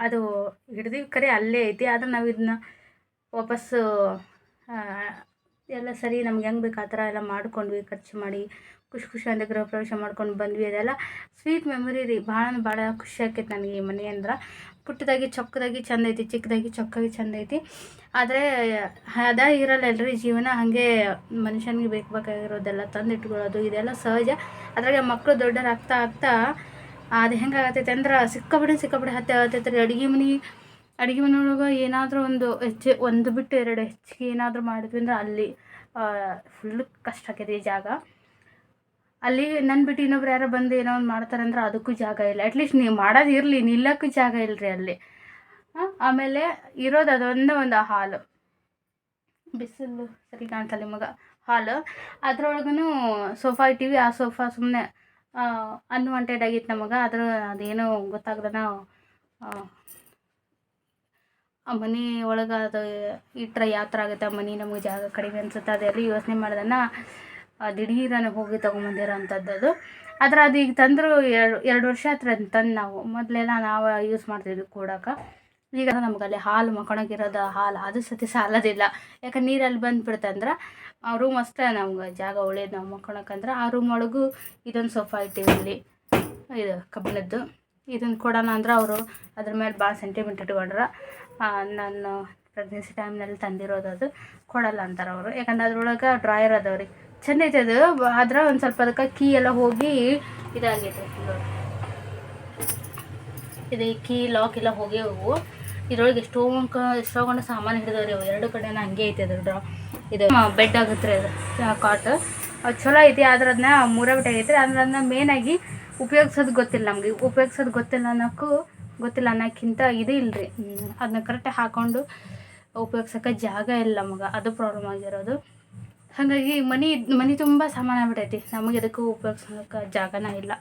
ಅದು ಹಿಡಿದಿವಿ ಕರೆ ಅಲ್ಲೇ ಐತಿ. ಆದ್ರೆ ನಾವು ಇದನ್ನ ವಾಪಸ್ಸು ಎಲ್ಲ ಸರಿ, ನಮ್ಗೆ ಹೆಂಗೆ ಬೇಕು ಆ ಥರ ಎಲ್ಲ ಮಾಡ್ಕೊಂಡ್ವಿ, ಖರ್ಚು ಮಾಡಿ, ಖುಷಿ ಖುಷಿಯಿಂದ ಗೃಹ ಪ್ರವೇಶ ಮಾಡ್ಕೊಂಡು ಬಂದ್ವಿ. ಅದೆಲ್ಲ ಸ್ವೀಟ್ ಮೆಮೊರಿ ರೀ ಭಾಳ ಭಾಳ ಖುಷಿ ಆಕೈತೆ ನನಗೆ ಈ ಮನೆ ಅಂದ್ರೆ. ಪುಟ್ಟದಾಗಿ, ಚೊಕ್ಕದಾಗಿ ಚಂದ ಐತಿ, ಚಿಕ್ಕದಾಗಿ ಚೊಕ್ಕಾಗಿ ಚಂದ ಐತಿ. ಆದರೆ, ಅದ ಇರಲ್ಲ ಎಲ್ರಿ ಜೀವನ ಹಾಗೆ ಮನುಷ್ಯನಿಗೆ ಬೇಕು ಬೇಕಾಗಿರೋದೆಲ್ಲ ತಂದು ಇಟ್ಕೊಳ್ಳೋದು ಇದೆಲ್ಲ ಸಹಜ. ಅದ್ರಾಗೆ ಮಕ್ಕಳು ದೊಡ್ಡರಾಗ್ತಾ ಆಗ್ತಾ ಅದು ಹೆಂಗಾಗತ್ತೈತೆ ಅಂದ್ರೆ ಸಿಕ್ಕಾಬಿಡಿ ಸಿಕ್ಕಾಬಿಡಿ ಹತ್ತೆ ಆಗತ್ತೈತೆ ರೀ. ಅಡುಗೆ ಮನೆ ಅಡುಗೆ ಮನೆಯೊಳಗೆ ಏನಾದರೂ ಒಂದು ಹೆಚ್ಚು ಒಂದು ಬಿಟ್ಟು ಎರಡು ಹೆಚ್ಚಿಗೆ ಏನಾದರೂ ಮಾಡಿದ್ವಿ ಅಂದ್ರೆ ಅಲ್ಲಿ ಫುಲ್ ಕಷ್ಟ ಆಕೈತಿ ಜಾಗ. ಅಲ್ಲಿ ನನ್ನ ಬಿಟ್ಟು ಇನ್ನೊಬ್ರು ಯಾರೋ ಬಂದು ಏನೋ ಒಂದು ಮಾಡ್ತಾರಂದ್ರೆ ಅದಕ್ಕೂ ಜಾಗ ಇಲ್ಲ. ಅಟ್ಲೀಸ್ಟ್ ನೀವು ಮಾಡೋದು ಇರಲಿ ನಿಲ್ಲಕ್ಕೂ ಜಾಗ ಇಲ್ಲರಿ ಅಲ್ಲಿ. ಆ, ಆಮೇಲೆ ಇರೋದು ಅದೊಂದೇ ಒಂದು ಹಾಲು ಬಿಸಿಲು ಸರಿ ಕಾಣ್ತಲ್ಲ ನಿಮಗೆ? ಹಾಲು ಅದ್ರೊಳಗೂ ಸೋಫಾ ಇಟ್ಟಿವಿ. ಆ ಸೋಫಾ ಸುಮ್ಮನೆ ಅನ್ವಾಂಟೆಡ್ ಆಗಿತ್ತು ನಮಗೆ. ಅದ್ರ ಅದೇನೋ ಗೊತ್ತಾಗ್ದನ ಆ ಮನೆ ಒಳಗೆ ಅದು ಇಟ್ಟರೆ ಯಾವ ಆಗುತ್ತೆ, ಆ ಮನೆ ನಮಗೆ ಜಾಗ ಕಡಿಮೆ ಅನ್ಸುತ್ತೆ ಅದೆಲ್ಲ ಯೋಚನೆ ಮಾಡ್ದನ ದಿಢೀರನ ಹೋಗಿ ತೊಗೊಂಬಂದಿರೋ ಅಂಥದ್ದು ಅದು. ಆದ್ರೆ ಅದು ಈಗ ತಂದರು ಎರಡು ಎರಡು ವರ್ಷ ಹತ್ರ ತಂದು ನಾವು. ಮೊದಲೆಲ್ಲ ನಾವು ಯೂಸ್ ಮಾಡ್ತಿದ್ವಿ ಕೂಡಕ್ಕೆ ಈಗ ನಮ್ಗೆ ಅಲ್ಲಿ ಹಾಲು ಮಕ್ಕೊಳಗಿರೋದು ಹಾಲು ಅದು ಸತಿ ಸಾಲೋದಿಲ್ಲ. ಯಾಕಂದ್ರೆ ನೀರಲ್ಲಿ ಬಂದುಬಿಡ್ತಂದ್ರೆ ಆ ರೂಮ್ ಅಷ್ಟೇ ನಮ್ಗೆ ಜಾಗ ಒಳ್ಳೇದು ನಾವು ಮಕ್ಕೊಳಕ್ಕಂದ್ರೆ ಆ ರೂಮ್ ಒಳಗೂ ಇದೊಂದು ಸೋಫಾ ಇಟ್ಟಿವಿ ಇಲ್ಲಿ ಇದು ಕಬ್ಬಿಣದ್ದು. ಇದನ್ನು ಕೊಡೋಣ ಅಂದ್ರೆ ಅವರು ಅದ್ರ ಮೇಲೆ ಭಾಳ ಸೆಂಟಿಮೆಂಟ್ ಇಟ್ಕೊಂಡ್ರೆ. ನಾನು ಪ್ರೆಗ್ನೆನ್ಸಿ ಟೈಮ್ನಲ್ಲಿ ತಂದಿರೋದು ಅದು. ಕೊಡಲ್ಲ ಅಂತಾರೆ ಅವರು. ಯಾಕಂದ್ರೆ ಅದ್ರೊಳಗೆ ಡ್ರಾಯರ್ ಅದಾವ್ರಿ ಚಂದ ಐತೆ ಅದು. ಆದ್ರೆ ಒಂದು ಸ್ವಲ್ಪ ಅದಕ್ಕೆ ಕೀ ಎಲ್ಲ ಹೋಗಿ ಇದಾಗೈತೆ ಇದು ಕೀ ಲಾಕ್ ಎಲ್ಲ ಹೋಗ್ಯವು ಇದ್ರೊಳಗೆ ಎಷ್ಟೋ ಎಷ್ಟೊಂದು ಸಾಮಾನು ಹಿಡಿದವ್ರಿ ಅವು. ಎರಡು ಕಡೆನ ಹಂಗೆ ಐತೆ ಅದು ಡ್ರಾ ಇದು ಬೆಡ್ ಆಗುತ್ತೆ ರೀ ಅದು. ಕಾಟ್ ಅದು ಚಲೋ ಐತಿ, ಆದ್ರೆ ಅದನ್ನ ಮೂರೇ ಬಿಟ್ಟು ಆಗೈತೆ ಅಂದ್ರೆ ಅದನ್ನ ಮೇನಾಗಿ ಉಪಯೋಗಿಸೋದು ಗೊತ್ತಿಲ್ಲ ನಮಗೆ. ಉಪಯೋಗಿಸೋದು ಗೊತ್ತಿಲ್ಲ ಅನ್ನೋಕ್ಕೂ ಗೊತ್ತಿಲ್ಲ, ಅನ್ನೋಕ್ಕಿಂತ ಇದು ಇಲ್ಲರಿ ಅದನ್ನ ಕರೆಕ್ಟ್ ಹಾಕೊಂಡು ಉಪಯೋಗ್ಸೋಕೆ ಜಾಗ ಇಲ್ಲ ನಮಗೆ ಅದು ಪ್ರಾಬ್ಲಮ್ ಆಗಿರೋದು. ಹಾಗಾಗಿ ಮನೆ ಮನೆ ತುಂಬ ಸಾಮಾನು ಆಗ್ಬಿಟ್ಟೈತಿ ನಮಗೆ ಅದಕ್ಕೂ ಉಪಯೋಗ್ಸೋಕೆ ಜಾಗನ ಇಲ್ಲ.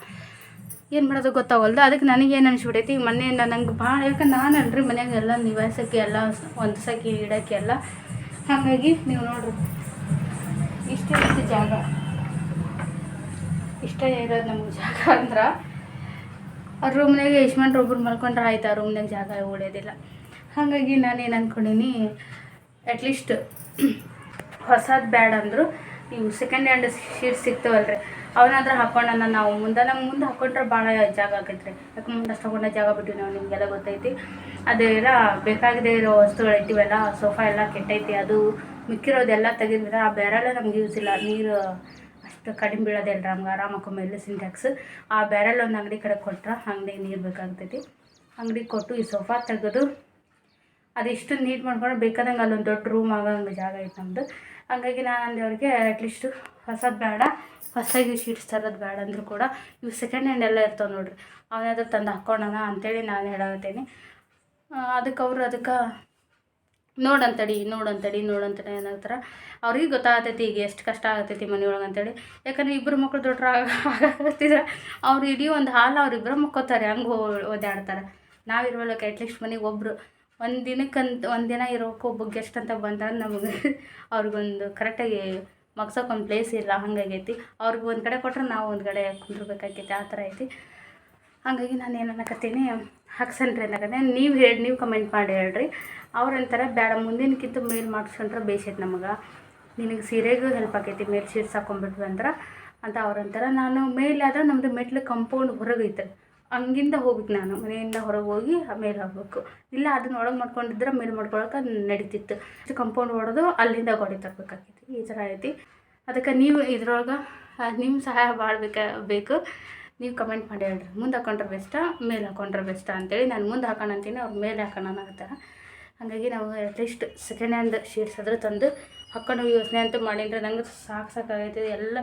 ಏನು ಮಾಡೋದು ಗೊತ್ತಾಗಲ್ದು? ಅದಕ್ಕೆ ನನಗೆ ನನಗೇನು ಅನಿಸ್ಬಿಟ್ಟೈತಿ ಮನೆಯಿಂದ ನಂಗೆ ಭಾಳ ಯಾಕೆ ನಾನು ಅಲ್ರಿ ಮನೆಯಾಗ ಎಲ್ಲ ನಿವಾಸಕ್ಕೆ ಎಲ್ಲ ಹೊಂದ್ಸಕ್ಕೆ ಇಡೋಕ್ಕೆ ಎಲ್ಲ. ಹಾಗಾಗಿ ನೀವು ನೋಡ್ರಿ, ಇಷ್ಟು ಜಾಗ. ಇಷ್ಟ ಇರೋದು ನಮ್ಗೆ ಜಾಗ ಅಂದ್ರೆ ಆ ರೂಮ್ನಾಗೆ ಯಶ್ಮಂಟ್ ಒಬ್ರು ಮಲ್ಕೊಂಡ್ರೆ ಆಯ್ತು, ಆ ರೂಮ್ನಾಗ ಜಾಗ ಉಳಿಯೋದಿಲ್ಲ. ಹಾಗಾಗಿ ನಾನೇನು ಅಂದ್ಕೊಂಡೀನಿ ಅಟ್ಲೀಸ್ಟ್ ಹೊಸದು ಬ್ಯಾಡ ಅಂದರು ಇವು ಸೆಕೆಂಡ್ ಹ್ಯಾಂಡ್ ಶೀಟ್ ಸಿಗ್ತಾವಲ್ರಿ. ಅವನಾದ್ರೆ ಹಾಕೊಂಡನ ನಾವು ಮುಂದೆ ನಮ್ಮ ಮುಂದೆ ಹಾಕೊಂಡ್ರೆ ಭಾಳ ಜಾಗ ಆಕೈತ್ರಿ ಯಾಕೆ ಮುಂದೆ ಅಷ್ಟು ಹಾಕೊಂಡ ಜಾಗ ಬಿಟ್ಟಿವಿ ನಾವು, ನಿಮಗೆಲ್ಲ ಗೊತ್ತೈತಿ. ಅದೆಲ್ಲ ಬೇಕಾಗದೇ ಇರೋ ವಸ್ತುಗಳು ಇಟ್ಟಿವೆಲ್ಲ ಸೋಫಾ ಎಲ್ಲ ಕೆಟ್ಟೈತಿ, ಅದು ಮಿಕ್ಕಿರೋದೆಲ್ಲ ತೆಗೆದ್ರೆ ಆ ಬೇರೆಲ್ಲ ನಮ್ಗೆ ಯೂಸ್ ಇಲ್ಲ. ನೀರು ಕಡಿಮೆ ಬೀಳೋದಿಲ್ಲ ನಮ್ಗೆ ಆರಾಮಕ್ಕೆ ಮೇಲೆ ಸಿಂಟ್ಯಾಕ್ಸ್ ಆ ಬ್ಯಾರಲ್ ಒಂದು ಅಂಗಡಿ ಕಡೆ ಕೊಟ್ರೆ ಅಂಗಡಿಗೆ ನೀರು ಬೇಕಾಗ್ತೈತಿ. ಅಂಗಡಿ ಕೊಟ್ಟು ಈ ಸೋಫಾ ತೆಗೆದು ಅದೆಷ್ಟು ನೀಟ್ ಮಾಡ್ಕೊಂಡು ಬೇಕಾದಂಗೆ ಅಲ್ಲೊಂದು ದೊಡ್ಡ ರೂಮ್ ಆಗೋಂಗೆ ಜಾಗ ಐತೆ ನಮ್ಮದು ಹಂಗಾಗಿ ನಾನು ಅಂದೆ ಅವ್ರಿಗೆ ಅಟ್ಲೀಸ್ಟು ಹೊಸದು ಬೇಡ. ಹೊಸಾಗಿ ಶೀಟ್ಸ್ ತರೋದು ಬೇಡ ಅಂದರೂ ಕೂಡ ಇವು ಸೆಕೆಂಡ್ ಹ್ಯಾಂಡ್ ಎಲ್ಲ ಇರ್ತಾವೆ ನೋಡ್ರಿ. ಅವನಾದ್ರೂ ತಂದು ಹಾಕ್ಕೊಳ್ಳೋಣ ಅಂತೇಳಿ ನಾನು ಹೇಳತ್ತೀನಿ ಅದಕ್ಕೆ ಅವರು ಅದಕ್ಕೆ ನೋಡಂತಡಿ ನೋಡಂತಡಿ ನೋಡಂತಡಿ ಏನಾಗ್ತಾರೆ ಅವ್ರಿಗೆ ಗೊತ್ತಾಗತೈತಿ ಈಗ ಎಷ್ಟು ಕಷ್ಟ ಆಗತೈತಿ ಮನೆಯೊಳಗೆ ಅಂತೇಳಿ. ಯಾಕಂದ್ರೆ ಇಬ್ಬರು ಮಕ್ಕಳು ದೊಡ್ಡ ಆಗತ್ತಿದ್ರೆ ಅವ್ರು ಇಡೀ ಒಂದು ಹಾಲು ಅವ್ರಿಬ್ಬರು ಮಕ್ಕೋತಾರೆ, ಹಂಗೆ ಓದಾಡ್ತಾರೆ. ನಾವಿರ್ಬೇಕು ಅಟ್ಲೀಸ್ಟ್ ಮನೆಗೆ ಒಬ್ಬರು ಒಂದು ದಿನಕ್ಕಂತ, ಒಂದು ದಿನ ಇರೋಕೆ ಒಬ್ಬ ಗೆಸ್ಟ್ ಅಂತ ಬಂದಾಗ ನಮಗೆ ಅವ್ರಿಗೊಂದು ಕರೆಕ್ಟಾಗಿ ಮಗ್ಸೋಕೆ ಒಂದು ಪ್ಲೇಸ್ ಇಲ್ಲ ಹಂಗಾಗೈತಿ ಅವ್ರಿಗೆ ಒಂದು ಕಡೆ ಕೊಟ್ಟರೆ ನಾವು ಒಂದು ಕಡೆ ಕುಂದ್ರಬೇಕಾಗೈತಿ, ಆ ಥರ ಐತಿ. ಹಾಗಾಗಿ ನಾನು ಏನು ಅನ್ನಕತ್ತೀನಿ ಹಾಕ್ಸನ್ರಿ ಅನ್ನಕತ್ತೆ ನೀವು ಹೇಳಿ, ನೀವು ಕಮೆಂಟ್ ಮಾಡಿ ಹೇಳ್ರಿ. ಅವ್ರು ಅಂತಾರೆ ಬೇಡ ಮುಂದಿನಕ್ಕಿಂತ ಮೇಲ್ ಮಾಡಿಸ್ಕೊಂಡ್ರೆ ಬೇಸೈತೆ ನಮಗೆ. ನಿನಗೆ ಸೀರೆಗೂ ಹೆಲ್ಪ್ ಆಕೈತಿ, ಮೇಲೆ ಶೀಟ್ಸ್ ಹಾಕೊಂಡ್ಬಿಟ್ವಿ ಅಂದ್ರೆ, ಅಂತ ಅವ್ರು ಅಂತಾರೆ ನಾನು ಮೇಲೆ ಆದ್ರೆ ನಮ್ಮದು ಮೆಟ್ಲು ಕಂಪೌಂಡ್ ಹೊರಗೈತೆ ಹಂಗಿಂದ ಹೋಗ್ಬೇಕು ನಾನು, ಮನೆಯಿಂದ ಹೊರಗೆ ಹೋಗಿ ಮೇಲೆ ಹೋಗ್ಬೇಕು ಇಲ್ಲ, ಅದನ್ನ ಒಳಗೆ ಮಾಡ್ಕೊಂಡಿದ್ರೆ ಮೇಲೆ ಮಾಡ್ಕೊಳಕ್ಕೆ ನಡೀತಿತ್ತು. ಕಂಪೌಂಡ್ ಹೊಡೆದು ಅಲ್ಲಿಂದ ಗೋಡೆ ತರಬೇಕಾಗಿತ್ತು ಈ ಥರ ಐತಿ. ಅದಕ್ಕೆ ನೀವು ಇದ್ರೊಳಗೆ ನಿಮ್ಮ ಸಹಾಯ ಭಾಳ ಬೇಕಾ. ನೀವು ಕಮೆಂಟ್ ಮಾಡಿ ಹೇಳ್ರಿ. ಮುಂದೆ ಹಾಕೊಂಡ್ರೆ ಬೆಸ್ಟ ಮೇಲೆ ಹಾಕೊಂಡ್ರೆ ಬೆಸ್ಟಾ ಅಂತೇಳಿ ನಾನು ಮುಂದೆ ಹಾಕೋಣ ಅಂತೀನಿ, ಅವ್ರು ಮೇಲೆ ಹಾಕೋಣ ಅನ್ನಕತ್ತಾರ. ಹಾಗಾಗಿ ನಾವು ಅಟ್ಲೀಸ್ಟ್ ಸೆಕೆಂಡ್ ಹ್ಯಾಂಡ್ ಶೀಟ್ಸ್ ಆದರೂ ತಂದು ಹಾಕ್ಕೊಂಡು ಯೋಚನೆ ಅಂತ ಮಾಡಿದ್ರೆ ನಂಗೆ ಸಾಕು ಸಾಕಾಗೈತೆ ಎಲ್ಲ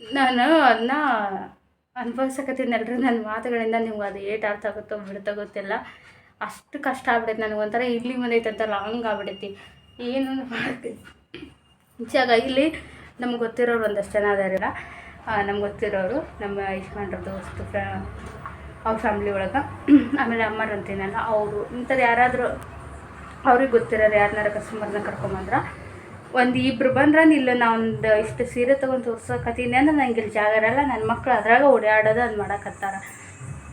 ನಾನು ಅದನ್ನ ಅನ್ಭವಿಸಕತ್ತೀನಲ್ರಿ ನನ್ನ ಮಾತುಗಳಿಂದ. ನಿಮ್ಗೆ ಅದು ಏಟ್ ಅರ್ಥ ಆಗುತ್ತೋ ಬಿಡುತ್ತೋ ಗೊತ್ತಿಲ್ಲ. ಅಷ್ಟು ಕಷ್ಟ ಆಗ್ಬಿಡೈತೆ ನನಗೆ ಒಂಥರ ಇಲ್ಲಿ ಬಂದೈತೆ ಅಂತ ಲಾಂಗ್ ಆಗ್ಬಿಡೈತಿ. ಏನು ಮಾಡಕ್ಕೆ ಜಾಗ ಇಲ್ಲಿ ನಮ್ಗೆ ಗೊತ್ತಿರೋರು ಒಂದಷ್ಟು ಜನ ಅದಾರಲ್ಲ. ನಮ್ಗೆ ಗೊತ್ತಿರೋರು ನಮ್ಮ ಯಜಮಾನ್ರ ದೋಸ್ತು ಫ್ಯಾ ಅವ್ರ ಫ್ಯಾಮ್ಲಿ ಒಳಗೆ. ಆಮೇಲೆ ಅಮ್ಮರು ಅಂತೀನಲ್ಲ ಅವರು ಇಂಥದ್ದು ಯಾರಾದರೂ ಅವ್ರಿಗೆ ಗೊತ್ತಿರೋರು ಯಾರನ್ನಾರ ಕಸ್ಟಮರ್ನ ಕರ್ಕೊಂಬಂದ್ರೆ ಒಂದು ಇಬ್ರು ಬಂದ್ರೆ ಇಲ್ಲ ನಾ ಒಂದು ಇಷ್ಟು ಸೀರೆ ತೊಗೊಂಡು ತೋರ್ಸೋಕತ್ತೀನಿ ಅಂದ್ರೆ ನಂಗೆ ಇಲ್ಲಿ ಜಾಗ ಇರಲ್ಲ ನನ್ನ ಮಕ್ಳು ಅದ್ರಾಗ ಓಡಾಡೋದು ಅದು ಮಾಡಕತ್ತಾರ.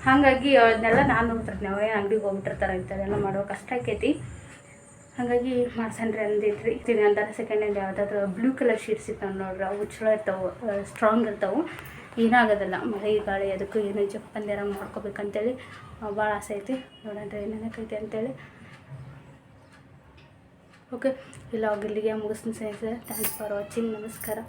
ಹಾಗಾಗಿ ಅದನ್ನೆಲ್ಲ ನಾನು ನೋಡ್ತಿರ್ತೀನಿ ಅವೇ ಅಂಗಡಿಗೆ ಹೋಗ್ಬಿಟ್ಟಿರ್ತಾರೆ ಇಂಥದ್ದೆಲ್ಲ ಮಾಡೋ ಕಷ್ಟ ಆಕೈತಿ. ಹಾಗಾಗಿ ಮಾಡ್ಸನ್ರಿ ಅಂದಿದ್ರಿ, ಇರ್ತೀನಿ ಅಂತಾರೆ ಸೆಕೆಂಡ್ ಹ್ಯಾಂಡ್ ಯಾವುದಾದ್ರು ಬ್ಲೂ ಕಲರ್ ಶೀಟ್ಸ್ ಇರ್ತಾವೆ ನೋಡ್ರಿ, ಅವು ಚಲೋ ಇರ್ತಾವೆ ಸ್ಟ್ರಾಂಗ್ ಇರ್ತಾವೆ. ಏನಾಗೋದಿಲ್ಲ, ಮಳೆ, ಗಾಳಿ, ಅದಕ್ಕೂ ಏನೋ ಜಪ್ಪಂದೇರ ಮಾಡ್ಕೋಬೇಕಂತೇಳಿ ಭಾಳ ಆಸೆ ಐತಿ. ನೋಡೋಣ ಏನೇನಕ್ಕೈತಿ ಅಂತೇಳಿ. ಓಕೆ ಇಲ್ಲ ಇಲ್ಲಿಗೆ ಮುಗಿಸ್ತೀನಿ ಸ್ನೇಹಿತರೆ. ಥ್ಯಾಂಕ್ಸ್ ಫಾರ್ ವಾಚಿಂಗ್ ನಮಸ್ಕಾರ.